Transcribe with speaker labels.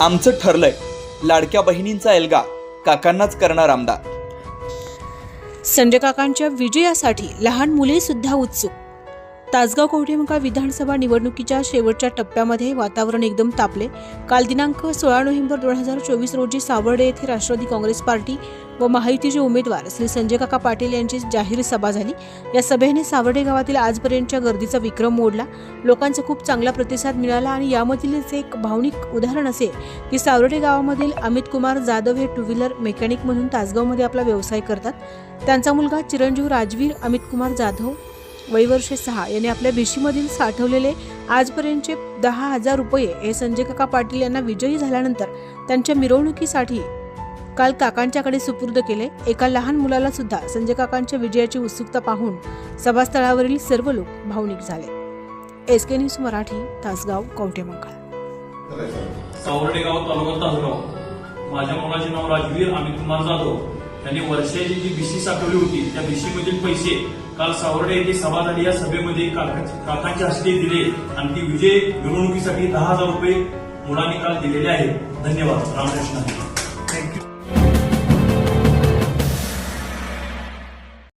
Speaker 1: आमचं ठरलंय. लाडक्या बहिणींचा एल्गा काकांनाच करणार आमदार.
Speaker 2: संजय काकांच्या विजयासाठी लहान मुले सुद्धा उत्सुक. तासगाव कवठेमंका विधानसभा निवडणुकीच्या शेवटच्या टप्प्यामध्ये वातावरण एकदम तापले. काल दिनांक सोळा नोव्हेंबर दोन हजार चोवीस रोजी सावर्डे येथे राष्ट्रवादी काँग्रेस पार्टी व महायुतीचे उमेदवार श्री संजय काका पाटील यांची जाहीर सभा झाली. या सभेने सावर्डे गावातील आजपर्यंतच्या गर्दीचा विक्रम मोडला. लोकांचा खूप चांगला प्रतिसाद मिळाला आणि यामधीलच एक भावनिक उदाहरण असे की सावर्डे गावामधील अमित कुमार जाधव हे टू व्हीलर मेकॅनिक म्हणून तासगावमध्ये आपला व्यवसाय करतात. त्यांचा मुलगा चिरंजीव राजवीर अमित कुमार जाधव वैवर्षे सहा यांनी आपल्या भिशीमधील साठवलेले आजपर्यंतचे दहा हजार रुपये हे संजय काका पाटील यांना विजयी झाल्यानंतर त्यांच्या मिरवणुकीसाठी काल काकांच्याकडे सुपूर्द केले. एका लहान मुलाला सुद्धा संजय काकांच्या विजयाची उत्सुकता पाहून सभास्थळावरील सर्व लोक भावनिक झाले. S K news Marathi Tasgaon Kavathemahankal
Speaker 3: Savarde तालुका तासगाव. माझ्या मुलाचे नाव राजवीर अमित कुमार जाधव. त्यांनी वर्षाची जी बीसी साठवली होती त्या बीसीमधील पैसे काल सावर्डे येथे सभा झाली या सभेमध्ये काका- काकांच्या हस्ते दिले. आणि ती विजय मिरवणुकीसाठी दहा हजार रुपये मुलांनी काल दिलेले आहेत. धन्यवाद. रामकृष्ण.